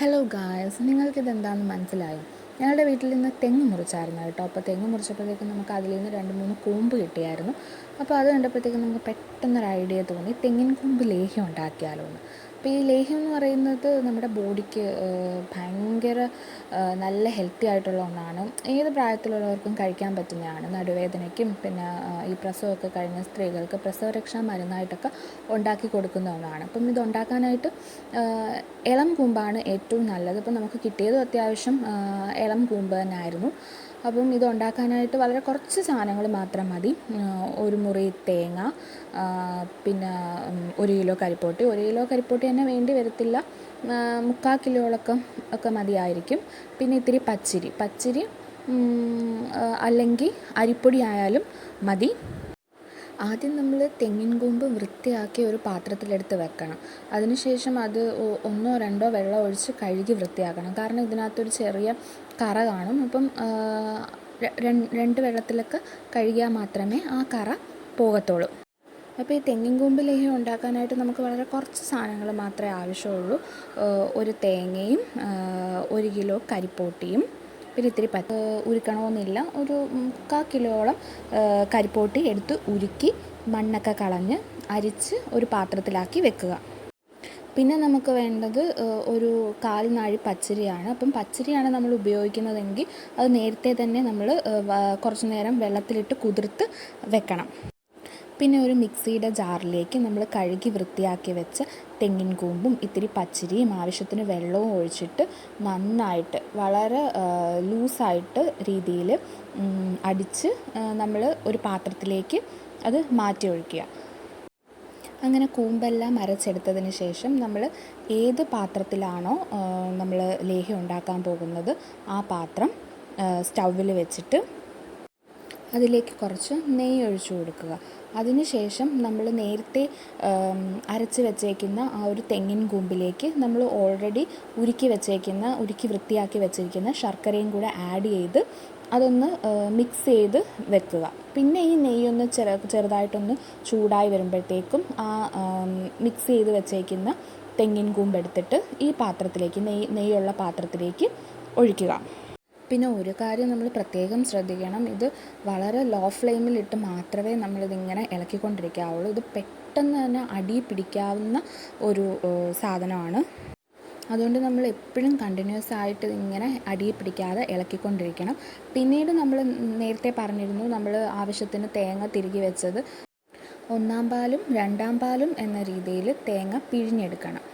Hello guys നിങ്ങൾക്കിത് എന്താണെന്ന് മനസ്സിലായോ? ഞങ്ങളുടെ വീട്ടിൽ നിന്ന് തെങ്ങ് മുറിച്ചായിരുന്നു കേട്ടോ. അപ്പോൾ തെങ്ങ് മുറിച്ചപ്പോഴത്തേക്കും നമുക്ക് അതിൽ നിന്ന് രണ്ട് മൂന്ന് കൂമ്പ് കിട്ടിയായിരുന്നു. അപ്പോൾ അത് കണ്ടപ്പോഴത്തേക്കും നമുക്ക് പെട്ടെന്നൊരു ഐഡിയ തോന്നി. തെങ്ങിൻ കൂമ്പ് ലേഹ്യം ഉണ്ടാക്കിയാലോ എന്ന് അപ്പോൾ ഈ ലേഹ്യം എന്ന് പറയുന്നത് നമ്മുടെ ബോഡിക്ക് ഭയങ്കര നല്ല ഹെൽത്തി ആയിട്ടുള്ള ഒന്നാണ്. ഏത് പ്രായത്തിലുള്ളവർക്കും കഴിക്കാൻ പറ്റുന്നതാണ്. നടുവേദനയ്ക്കും പിന്നെ ഈ പ്രസവമൊക്കെ കഴിഞ്ഞ സ്ത്രീകൾക്ക് പ്രസവരക്ഷാ മരുന്നായിട്ടൊക്കെ ഉണ്ടാക്കി കൊടുക്കുന്ന ഒന്നാണ്. അപ്പം ഇത് ഉണ്ടാക്കാനായിട്ട് ഇളം കൂമ്പാണ് ഏറ്റവും നല്ലത്. ഇപ്പം നമുക്ക് കിട്ടിയതും അത്യാവശ്യം ഇളം കൂമ്പ് തന്നെ ആയിരുന്നു അപ്പം ഇത് ഉണ്ടാക്കാനായിട്ട് വളരെ കുറച്ച് സാധനങ്ങൾ മാത്രം മതി. ഒരു മുറി തേങ്ങ പിന്നെ ഒരു കിലോ കരിപ്പോട്ടി. ഒരു കിലോ കരിപ്പോട്ടി തന്നെ വേണ്ടി വരത്തില്ല. മുക്കാൽ കിലോളൊക്കെ ഒക്കെ മതിയായിരിക്കും. പിന്നെ ഇത്തിരി പച്ചരി. പച്ചരി അല്ലെങ്കിൽ അരിപ്പൊടി ആയാലും മതി. ആദ്യം നമ്മൾ തെങ്ങിൻ കൂമ്പ് വൃത്തിയാക്കി ഒരു പാത്രത്തിലെടുത്ത് വെക്കണം. അതിനുശേഷം അത് ഒന്നോ രണ്ടോ വെള്ളം ഒഴിച്ച് കഴുകി വൃത്തിയാക്കണം. കാരണം ഇതിനകത്തൊരു ചെറിയ കറ കാണും. അപ്പം രണ്ട് വെള്ളത്തിലൊക്കെ കഴുകിയാൽ മാത്രമേ ആ കറ പോകത്തുള്ളൂ. അപ്പോൾ ഈ തെങ്ങിൻ കൂമ്പ് ലേഹ്യം ഉണ്ടാക്കാനായിട്ട് നമുക്ക് വളരെ കുറച്ച് സാധനങ്ങൾ മാത്രമേ ആവശ്യമുള്ളൂ. ഒരു തേങ്ങയും ഒരു കിലോ കരിപ്പോട്ടിയും പിന്നെ ഇത്തിരി പച്ച ഉരുക്കണമെന്നില്ല. ഒരു മുക്കാൽ കിലോളം കരിപ്പോട്ടി എടുത്ത് ഉരുക്കി മണ്ണൊക്കെ കളഞ്ഞ് അരിച്ച് ഒരു പാത്രത്തിലാക്കി വെക്കുക. പിന്നെ നമുക്ക് വേണ്ടത് ഒരു കാൽ നാഴി പച്ചരിയാണ്. അപ്പം പച്ചരിയാണ് നമ്മൾ ഉപയോഗിക്കുന്നതെങ്കിൽ അത് നേരത്തെ തന്നെ നമ്മൾ കുറച്ച് നേരം വെള്ളത്തിലിട്ട് കുതിർത്ത് വെക്കണം. പിന്നെ ഒരു മിക്സിയുടെ ജാറിലേക്ക് നമ്മൾ കഴുകി വൃത്തിയാക്കി വെച്ച തെങ്ങിൻ കൂമ്പും ഇത്തിരി പച്ചരിയും ആവശ്യത്തിന് വെള്ളവും ഒഴിച്ചിട്ട് നന്നായിട്ട് വളരെ ലൂസായിട്ട് രീതിയിൽ അടിച്ച് നമ്മൾ ഒരു പാത്രത്തിലേക്ക് അത് മാറ്റി ഒഴിക്കുക. അങ്ങനെ കൂമ്പെല്ലാം അരച്ചെടുത്തതിന് ശേഷം നമ്മൾ ഏത് പാത്രത്തിലാണോ നമ്മൾ ലേഹ്യം ഉണ്ടാക്കാൻ പോകുന്നത് ആ പാത്രം സ്റ്റൗവിൽ വെച്ചിട്ട് അതിലേക്ക് കുറച്ച് നെയ്യ് ഒഴിച്ചു കൊടുക്കുക. അതിനുശേഷം നമ്മൾ നേരത്തെ അരച്ച് വെച്ചേക്കുന്ന ആ ഒരു തെങ്ങിൻ കൂമ്പിലേക്ക് നമ്മൾ ഓൾറെഡി ഉരുക്കി വെച്ചേക്കുന്ന ഉരുക്കി വൃത്തിയാക്കി വെച്ചിരിക്കുന്ന ശർക്കരയും കൂടെ ആഡ് ചെയ്ത് അതൊന്ന് മിക്സ് ചെയ്ത് വെക്കുക. പിന്നെ ഈ നെയ്യൊന്ന് ചെറു ചെറുതായിട്ടൊന്ന് ചൂടായി വരുമ്പോഴത്തേക്കും ആ മിക്സ് ചെയ്ത് വെച്ചേക്കുന്ന തെങ്ങിൻ കൂമ്പെടുത്തിട്ട് ഈ പാത്രത്തിലേക്ക് നെയ്യ് നെയ്യുള്ള പാത്രത്തിലേക്ക് ഒഴിക്കുക. പിന്നെ ഒരു കാര്യം നമ്മൾ പ്രത്യേകം ശ്രദ്ധിക്കണം. ഇത് വളരെ ലോ ഫ്ലെയിമിലിട്ട് മാത്രമേ നമ്മളിതിങ്ങനെ ഇളക്കിക്കൊണ്ടിരിക്കാവുള്ളൂ. ഇത് പെട്ടെന്ന് തന്നെ അടി പിടിക്കാവുന്ന ഒരു സാധനമാണ്. അതുകൊണ്ട് നമ്മൾ എപ്പോഴും കണ്ടിന്യൂസ് ആയിട്ട് ഇങ്ങനെ അടി പിടിക്കാതെ ഇളക്കിക്കൊണ്ടിരിക്കണം. പിന്നീട് നമ്മൾ നേരത്തെ പറഞ്ഞിരുന്നു നമ്മൾ ആവശ്യത്തിന് തേങ്ങ തിരികെ വെച്ചത്. ഒന്നാം പാലും രണ്ടാം പാലും എന്ന രീതിയിൽ തേങ്ങ പിഴിഞ്ഞെടുക്കണം.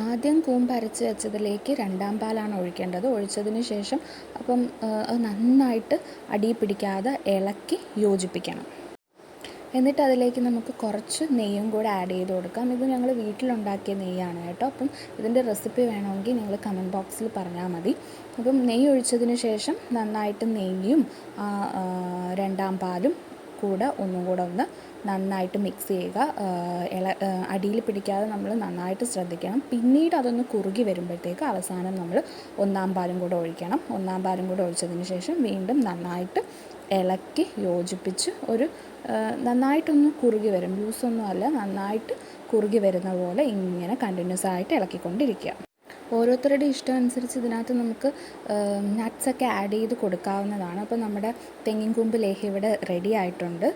ആദ്യം കൂമ്പ് അരച്ച് വെച്ചതിലേക്ക് രണ്ടാം പാലാണ് ഒഴിക്കേണ്ടത്. ഒഴിച്ചതിന് ശേഷം അപ്പം അത് നന്നായിട്ട് അടി പിടിക്കാതെ ഇളക്കി യോജിപ്പിക്കണം. എന്നിട്ട് അതിലേക്ക് നമുക്ക് കുറച്ച് നെയ്യും കൂടെ ആഡ് ചെയ്ത് കൊടുക്കാം. ഇത് ഞങ്ങൾ വീട്ടിലുണ്ടാക്കിയ നെയ്യാണ് കേട്ടോ. അപ്പം ഇതിന്റെ റെസിപ്പി വേണമെങ്കിൽ നിങ്ങൾ കമന്റ് ബോക്സിൽ പറഞ്ഞാൽ മതി. അപ്പം നെയ്യ് ഒഴിച്ചതിന് ശേഷം നന്നായിട്ട് നെയ്യും രണ്ടാം പാലും കൂടെ ഒന്നും കൂടെ ഒന്ന് നന്നായിട്ട് മിക്സ് ചെയ്യുക. ഇള അടിയിൽ പിടിക്കാതെ നമ്മൾ നന്നായിട്ട് ശ്രദ്ധിക്കണം. പിന്നീട് അതൊന്ന് കുറുകി വരുമ്പോഴത്തേക്ക് അവസാനം നമ്മൾ ഒന്നാം പാലും കൂടെ ഒഴിക്കണം. ഒന്നാം പാലും കൂടെ ഒഴിച്ചതിന് ശേഷം വീണ്ടും നന്നായിട്ട് ഇളക്കി യോജിപ്പിച്ച് ഒരു നന്നായിട്ടൊന്ന് കുറുകി വരും. ലൂസൊന്നും അല്ല നന്നായിട്ട് കുറുകി വരുന്ന പോലെ ഇങ്ങനെ കണ്ടിന്യൂസ് ആയിട്ട് ഇളക്കിക്കൊണ്ടിരിക്കുക. ഓരോരുത്തരുടെ ഇഷ്ടം അനുസരിച്ച് ഇതിനകത്ത് നമുക്ക് നട്ട്സൊക്കെ ആഡ് ചെയ്ത് കൊടുക്കാവുന്നതാണ്. അപ്പോൾ നമ്മുടെ തെങ്ങിൻ കൂമ്പ് ലേഹ്യം ഇവിടെ റെഡി ആയിട്ടുണ്ട്.